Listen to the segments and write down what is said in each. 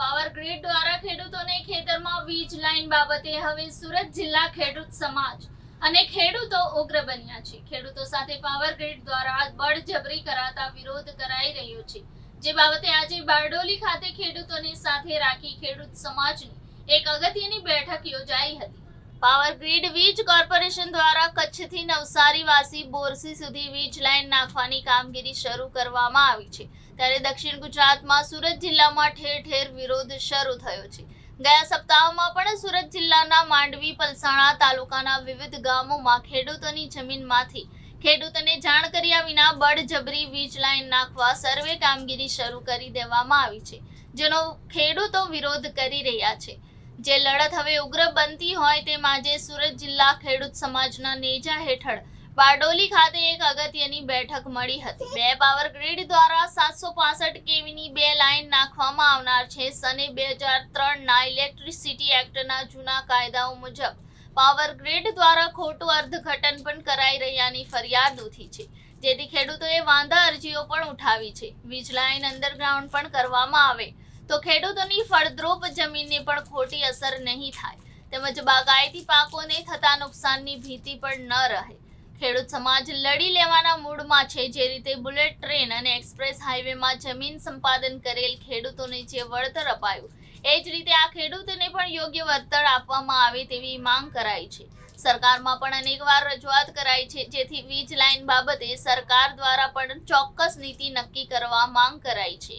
Power grid દ્વારા ખેડૂતોને ખેતરમાં વીજ લાઇન બાબતે હવે સુરત જિલ્લા ખેડૂત સમાજ અને ખેડૂતો ઉગ્ર બન્યા છે. ખેડૂતો સાથે પાવર ગ્રીડ દ્વારા બળજબરી કરાતા વિરોધ કરાઈ રહ્યો છે. જે બાબતે આજે બારડોલી ખાતે ખેડૂતોને સાથે રાખી ખેડૂત સમાજની એક અગત્યની બેઠક યોજાઈ હતી. પાવર ગ્રીડ વીજ કોર્પોરેશન દ્વારા કચ્છથી નવસારી વાસી બોરસી સુધી વીજ લાઇન નાખવાની કામગીરી શરૂ કરવામાં આવી છે. ત્યારે દક્ષિણ ગુજરાતમાં સુરત જિલ્લામાં ઠેર ઠેર વિરોધ શરૂ થયો છે. ગયા સપ્તાહમાં પણ સુરત જિલ્લાના માંડવી, પલસાણા તાલુકાના વિવિધ ગામોમાં ખેડૂતોની જમીનમાંથી ખેડૂતોને જાણ કર્યા વિના બળજબરી વીજ લાઈન નાખવા સર્વે કામગીરી શરૂ કરી દેવામાં આવી છે, જેનો ખેડૂતો વિરોધ કરી રહ્યા છે. જે લડત હવે ઉગ્ર બનતી હોય તેમ આજે સુરત જિલ્લા ખેડૂત સમાજના નેજા હેઠળ બારડોલી ખાતે એક અગત્યની બેઠક મળી હતી. બે પાવર ગ્રીડ દ્વારા સાતસો પાસઠ કેવીની બે લાઇન નાખવામાં આવનાર છે. સને બે હજાર ત્રણના ઇલેક્ટ્રિસિટી એક્ટના જૂના કાયદાઓ મુજબ પાવર ગ્રીડ દ્વારા ખોટું અર્થઘટન પણ કરાઈ રહ્યાની ફરિયાદ ઉઠી છે. જેથી ખેડૂતોએ વાંધા અરજીઓ પણ ઉઠાવી છે. વીજ લાઇન અંડરગ્રાઉન્ડ પણ કરવામાં આવે તો ખેડૂતોની ફળદ્રુપ જમીનને પણ ખોટી અસર નહીં થાય. તેમજ બાગાયતી પાકોને થતા નુકસાનની ભીતિ પણ ન રહે. ખેડૂત સમાજ લડી લેવાના મૂડમાં છે. જે રીતે બુલેટ ટ્રેન અને એક્સપ્રેસ હાઈવેમાં જમીન સંપાદન કરેલ ખેડૂતોને જે વળતર અપાયું એ જ રીતે આ ખેડૂતોને પણ યોગ્ય વળતર આપવામાં આવે તેવી માંગ કરાઈ છે. સરકારમાં પણ અનેકવાર રજૂઆત કરાઈ છે. જેથી વીજ લાઇન બાબતે સરકાર દ્વારા પણ ચોક્કસ નીતિ નક્કી કરવા માંગ કરાઈ છે.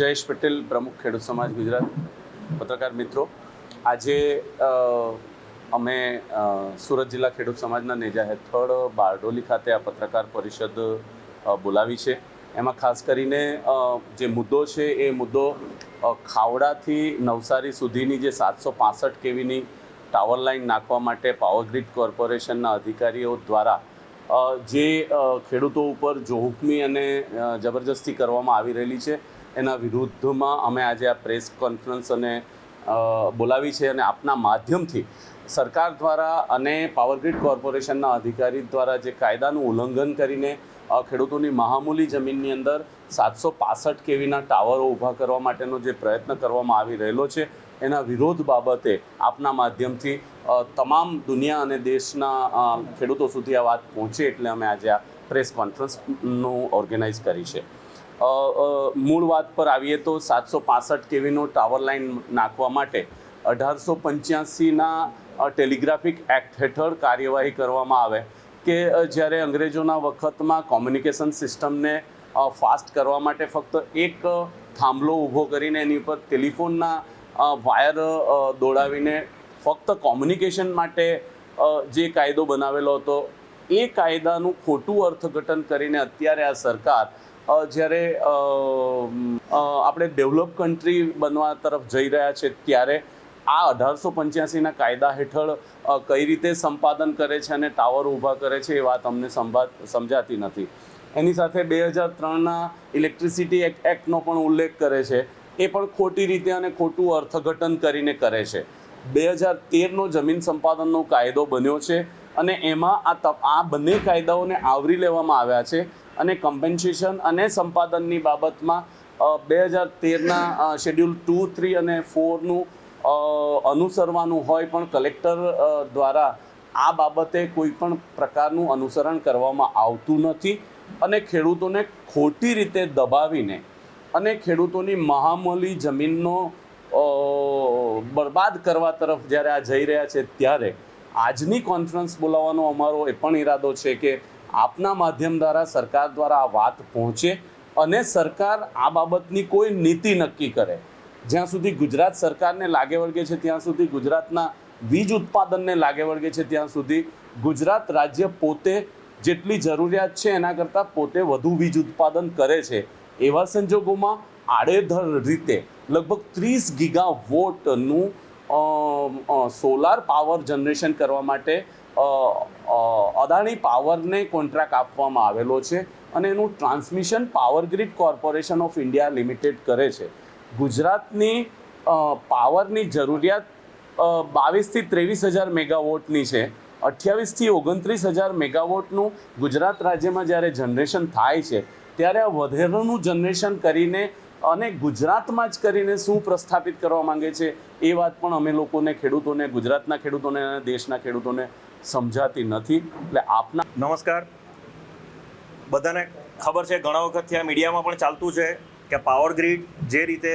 જયેશ પટેલ, પ્રમુખ ખેડૂત સમાજ ગુજરાત, પત્રકાર મિત્રો. આજે અમે સુરત જિલ્લા ખેડૂત સમાજના નેજા હેઠળ બારડોલી ખાતે આ પત્રકાર પરિષદ બોલાવી છે. એમાં ખાસ કરીને જે મુદ્દો છે એ મુદ્દો ખાવડાથી નવસારી સુધીની જે સાતસો પાસઠ કેવીની ટાવર લાઇન નાખવા માટે પાવર ગ્રીડ કોર્પોરેશનના અધિકારીઓ દ્વારા જે ખેડૂતો ઉપર જોહુકમી અને જબરજસ્તી કરવામાં આવી રહેલી છે, એના વિરુદ્ધમાં અમે આજે આ પ્રેસ કોન્ફરન્સ અને બોલાવી છે અને આપના માધ્યમથી સરકાર દ્વારા અને પાવરગ્રીડ કોર્પોરેશનના અધિકારી દ્વારા જે કાયદાનું ઉલ્લંઘન કરીને ખેડૂતોની મહામૂલી જમીનની અંદર સાતસો પાસઠ કેવીના ટાવરો ઊભા કરવા માટેનો જે પ્રયત્ન કરવામાં આવી રહેલો છે, એના વિરોધ બાબતે આપના માધ્યમથી તમામ દુનિયા અને દેશના ખેડૂતો સુધી આ વાત પહોંચે એટલે અમે આજે આ પ્રેસ કોન્ફરન્સનું ઓર્ગેનાઇઝ કરી છે. મૂળ વાત પર આવીએ તો સાતસો પાસઠ કેવીનો ટાવર લાઇન નાખવા માટે અઢારસો પંચ્યાસીના ટેલિગ્રાફિક એક્ટ હેઠળ કાર્યવાહી કરવામાં આવે કે જ્યારે અંગ્રેજોના વખતમાં કોમ્યુનિકેશન સિસ્ટમને ફાસ્ટ કરવા માટે ફક્ત એક થાંભલો ઊભો કરીને એની ઉપર ટેલિફોનના વાયર દોડાવીને ફક્ત કોમ્યુનિકેશન માટે જે કાયદો બનાવેલો હતો, એ કાયદાનું ખોટું અર્થઘટન કરીને અત્યારે આ સરકાર જ્યારે આપણે ડેવલપ કન્ટ્રી બનવા તરફ જઈ રહ્યા છે, ત્યારે આ અઢારસો પંચ્યાસીના કાયદા હેઠળ કઈ રીતે સંપાદન કરે છે અને ટાવર ઊભા કરે છે એ વાત અમને સમજાતી નથી. એની સાથે બે હજાર ત્રણના ઇલેક્ટ્રિસિટી એક્ટ એક્ટનો પણ ઉલ્લેખ કરે છે. એ પણ ખોટી રીતે અને ખોટું અર્થઘટન કરીને કરે છે. બે હજાર તેરનો જમીન સંપાદનનો કાયદો બન્યો છે અને એમાં આ ત આ બંને કાયદાઓને આવરી લેવામાં આવ્યા છે અને કમ્પેન્સેશન અને સંપાદનની બાબતમાં બે હજાર તેરના શેડ્યુલ ટુ થ્રી અને ફોરનું અનુસરવાનું હોય પણ કલેક્ટર દ્વારા આ બાબતે કોઈ પણ પ્રકારનું અનુસરણ કરવામાં આવતું નથી અને ખેડૂતોને ખોટી રીતે દબાવીને અને ખેડૂતોની મહામૂલી જમીનનો બરબાદ કરવા તરફ જ્યારે આ જઈ રહ્યા છે ત્યારે આજની કોન્ફરન્સ બોલાવવાનો અમારો એ પણ ઈરાદો છે કે આપના માધ્યમ દ્વારા સરકાર દ્વારા આ વાત પહોંચે અને સરકાર આ બાબતની કોઈ નીતિ નક્કી કરે. જ્યાં સુધી ગુજરાત સરકારને લાગે વળગે છે, ત્યાં સુધી ગુજરાતના વીજ ઉત્પાદનને લાગે વળગે છે, ત્યાં સુધી ગુજરાત રાજ્ય પોતે જેટલી જરૂરિયાત છે, એના કરતાં પોતે વધુ વીજ ઉત્પાદન કરે છે. એવા સંજોગોમાં આડેધડ રીતે લગભગ ત્રીસ ગીગા વોટનું સોલાર પાવર જનરેશન કરવા માટે અદાણી પાવરને કોન્ટ્રાક્ટ આપવામાં આવેલો છે અને એનું transmission power grid corporation of India limited કરે છે. ગુજરાતની પાવરની જરૂરિયાત બાવીસથી ત્રેવીસ હજાર મેગાવોટની છે. અઠ્યાવીસથી ઓગણત્રીસ હજાર મેગાવોટનું ગુજરાત રાજ્યમાં જ્યારે જનરેશન થાય છે, ત્યારે આ વધેરનું જનરેશન કરીને અને ગુજરાતમાં જ કરીને શું પ્રસ્થાપિત કરવા માંગે છે, એ વાત પણ અમે લોકોને, ખેડૂતોને, ગુજરાતના ખેડૂતોને અને દેશના ખેડૂતોને સમજાતી નથી. એટલે આપના નમસ્કાર. બધાને ખબર છે, ઘણા વખતથી આ મીડિયામાં પણ ચાલતું છે. કે પાવર ગ્રીડ જે રીતે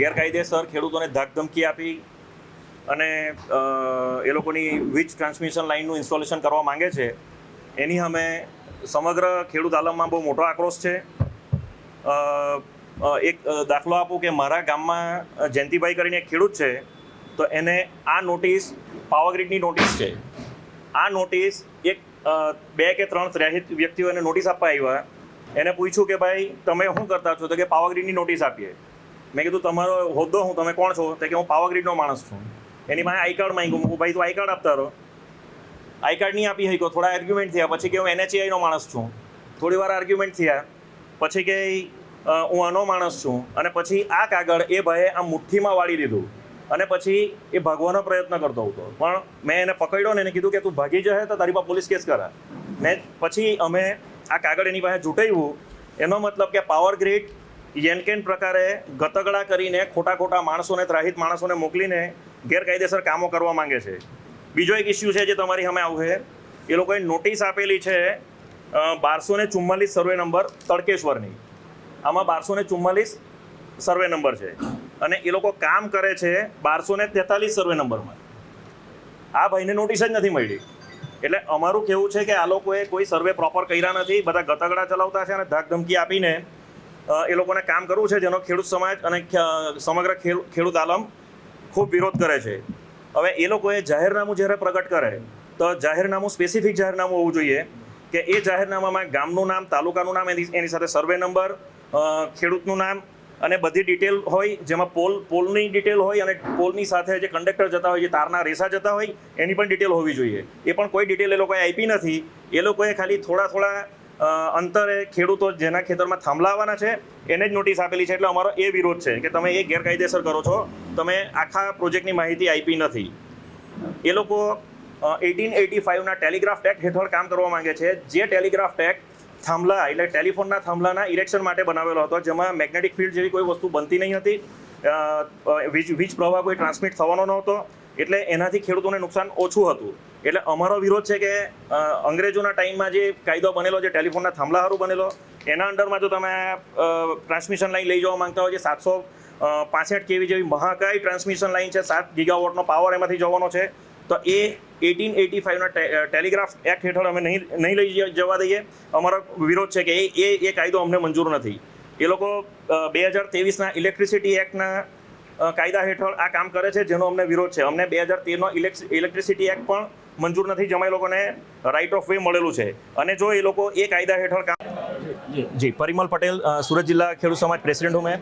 ગેરકાયદેસર ખેડૂતોને ધાકધમકી આપી અને એ લોકોની વીજ ટ્રાન્સમિશન લાઇનનું ઇન્સ્ટોલેશન કરવા માંગે છે, એની અમે સમગ્ર ખેડૂત આલમમાં બહુ મોટો આક્રોશ છે. એક દાખલો આપું કે મારા ગામમાં જયંતિભાઈ કરીને એક ખેડૂત છે, તો એને આ નોટિસ પાવર ગ્રીડની નોટિસ છે. આ નોટિસ એક બે કે ત્રણ ત્રેહિત વ્યક્તિઓને નોટિસ આપવા આવ્યા. એને પૂછ્યું કે ભાઈ, તમે શું કરતા છો? તો કે પાવરગ્રીડની નોટિસ આપીએ. મેં કીધું, તમારો હોદ્દો હું, તમે કોણ છો? તો કે, હું પાવરગ્રીડનો માણસ છું. એની પાસે આઈ કાર્ડ માંગ્યું. હું ભાઈ, તું આઈ કાર્ડ આપતા રહો. આઈ કાર્ડ નહીં આપી શક્યો. થોડા આર્ગ્યુમેન્ટ થયા. પછી કે, હું એનએચએઆઈનો માણસ છું. થોડી વાર આર્ગ્યુમેન્ટ થયા. પછી કે હું આનો માણસ છું. અને પછી આ કાગળ એ ભાઈએ આમ મુઠ્ઠીમાં વાળી લીધું અને પછી એ ભાગવાનો પ્રયત્ન કરતો હતો. પણ મેં એને પકડ્યો ને એને કીધું કે, તું ભાગી જશે તો તારી પાસે પોલીસ કેસ કરા ને પછી અમે આ કાગળ એની પાસે જૂટાવ્યું એનો મતલબ કે પાવર ગ્રીડ યેનકેન પ્રકારે ગતગડા કરીને ખોટા ખોટા માણસોને, ત્રાહિત માણસોને મોકલીને ગેરકાયદેસર કામો કરવા માંગે છે. બીજો એક ઇસ્યુ છે જે તમારી સામે આવશે. એ લોકોએ નોટિસ આપેલી છે બારસો ને ચુમ્માલીસ સર્વે નંબર તડકેશ્વરની. આમાં બારસો ને ચુમ્માલીસ સર્વે નંબર છે. અને એ લોકો કામ કરે છે બારસો ને તેતાલીસ સર્વે નંબરમાં આ ભાઈને નોટિસ જ નથી મળી. એટલે અમારું કેવું છે કે આ લોકોએ કોઈ સર્વે પ્રોપર કર્યા નથી, બધા ગતગડા ચલાવતા છે અને ધાકધમકી આપીને એ લોકોને કામ કરવું છે જેનો ખેડૂત સમાજ અને સમગ્ર ખેડૂ- ખેડૂત આલમ ખૂબ વિરોધ કરે છે. હવે એ લોકોએ જાહેરનામું જ્યારે પ્રગટ કરે, તો જાહેરનામું સ્પેસિફિક જાહેરનામું હોવું જોઈએ કે એ જાહેરનામામાં ગામનું નામ, તાલુકાનું નામ, એની સાથે સર્વે નંબર ખેડૂતનું નામ અને બધી ડિટેલ હોય, જેમાં પોલ પોલની ડિટેલ હોય અને પોલની સાથે જે કંડક્ટર જતા હોય, જે તારના રેસા જતા હોય, એની પણ ડિટેલ હોવી જોઈએ. એ પણ કોઈ ડિટેલ એ લોકોએ આપી નથી. એ લોકોએ ખાલી થોડા થોડા અંતરે ખેડૂતો જેના ખેતરમાં થાંભલાવાના છે, એને જ નોટિસ આપેલી છે. એટલે અમારો એ વિરોધ છે કે તમે એ ગેરકાયદેસર કરો છો. તમે આખા પ્રોજેક્ટની માહિતી આપી નથી. એ લોકો એટીન એટી ફાઇવના ટેલિગ્રાફ ટેક્ટ હેઠળ કામ કરવા માંગે છે. જે ટેલિગ્રાફ ટેક્ટ થાંભલા, એટલે ટેલિફોનના થાંભલાના ઇરેક્શન માટે બનાવેલો હતો, જેમાં મેગ્નેટિક ફિલ્ડ જેવી કોઈ વસ્તુ બનતી નહીં હતી. વીજ વીજ પ્રવાહ કોઈ ટ્રાન્સમિટ થવાનો નહોતો, એટલે એનાથી ખેડૂતોને નુકસાન ઓછું હતું. એટલે અમારો વિરોધ છે કે અંગ્રેજોના ટાઈમમાં જે કાયદો બનેલો, જે ટેલિફોનના થાંભલા હારું બનેલો, એના અંડરમાં જો તમે ટ્રાન્સમિશન લાઈન લઈ જવા માંગતા હોય, જે સાતસો પાસઠ કેવી જેવી મહાકાય ટ્રાન્સમિશન લાઈન છે, સાત ગીગાવોટનો પાવર એમાંથી જવાનો છે તો એ એટીન એટી ફાઇવના ટેલિગ્રાફ એક્ટ હેઠળ અમે નહીં નહીં લઈ જવા દઈએ. અમારો વિરોધ છે કે એ એ કાયદો અમને મંજૂર નથી. એ લોકો બે હજાર તેવીસના ઇલેક્ટ્રિસિટી એક્ટના કાયદા હેઠળ આ કામ કરે છે જેનો અમને વિરોધ છે. અમને બે હજાર તેરનો ઇલેક્ટ્રિસિટી એક્ટ પણ મંજૂર નથી. જેમાં એ લોકોને રાઇટ ઓફ વે મળેલું છે. અને જો એ લોકો એ કાયદા હેઠળ કામ જી પરિમલ પટેલ સુરત જિલ્લા ખેડૂત સમાજ પ્રેસિડેન્ટ હું મેં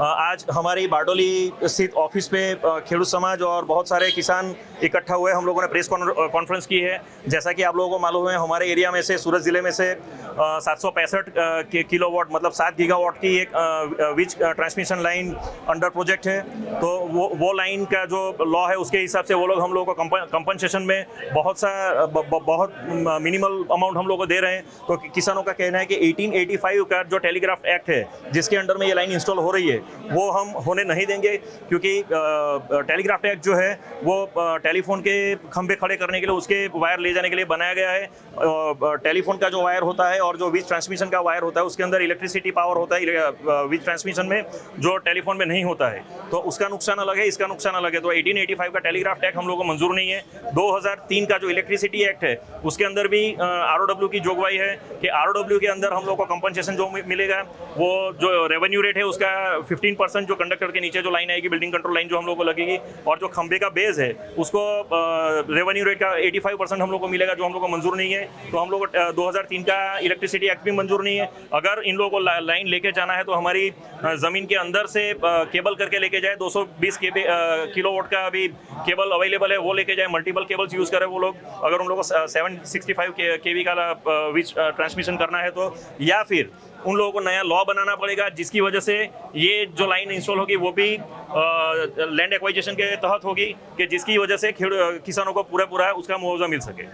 आज हमारी बारडोली स्थित ऑफ़िस पे खेडूत समाज और बहुत सारे किसान इकट्ठा हुए हम लोगों ने प्रेस कॉन्फ्रेंस की है। जैसा कि आप लोगों को मालूम है, हमारे एरिया में से, सूरत ज़िले में से सात सौ पैंसठ किलो वॉट मतलब सात गीगा वॉट की एक विच ट्रांसमिशन लाइन अंडर प्रोजेक्ट है। तो वो वो लाइन का जो लॉ है, उसके हिसाब से वो लोग हम लोगों को कंपनसेशन में बहुत सा बहुत मिनिमल अमाउंट हम लोग को दे रहे हैं। तो किसानों का कहना है कि 1885 का जो टेलीग्राफ एक्ट है, जिसके अंडर में ये लाइन इंस्टॉल हो रही है वो हम होने नहीं देंगे, क्योंकि टेलीग्राफ एक्ट जो है, वो टेलीफोन के खंभे खड़े करने के लिए, उसके वायर ले जाने के लिए बनाया गया है। टेलीफोन का जो वायर होता है और जो वीज ट्रांसमिशन का वायर होता है, उसके अंदर इलेक्ट्रिसिटी पावर होता है वीज ट्रांसमिशन में, जो टेलीफोन में नहीं होता है। तो उसका नुकसान अलग है, इसका नुकसान अलग है। तो 1885 का टेलीग्राफ टैग हम लोग को मंजूर नहीं है। 2003 का जो इलेक्ट्रिसिटी एक्ट है, उसके अंदर भी आर की जोगवाई है कि आर के अंदर हम लोग को कंपनसेशन जो मिलेगा, वो जो रेवेन्यू रेट है, उसका 15 परसेंट जो कंडक्टर के नीचे जो लाइन आएगी बिल्डिंग कंट्रोल लाइन जो हम लोग को लगेगी, और जो खंबे का बेस है, उसको रेवेन्यू रेट का 85 परसेंट हम लोग को मिलेगा, जो हम लोग को मंजूर नहीं है। तो हम लोग दो हज़ार तीन का इलेक्ट्रिसिटी एक्ट भी मंजूर नहीं है। अगर इन लोगों को लाइन लेके जाना है तो हमारी ज़मीन के अंदर से केबल करके लेके जाए 220 के किलो वोट का अभी केबल अवेलेबल है, वो लेके जाए मल्टीपल केबल्स यूज़ करें वो लोग। अगर उन लोगों को seven sixty five K V का विच ट्रांसमिशन करना है तो या फिर उन लोगों को नया लॉ बनाना पड़ेगा, जिसकी वजह से ये जो लाइन इंस्टॉल होगी, वो भी लैंड एक्वाइजेशन के तहत होगी, कि जिसकी वजह से किसानों को पूरा पूरा उसका मुआवजा मिल सके।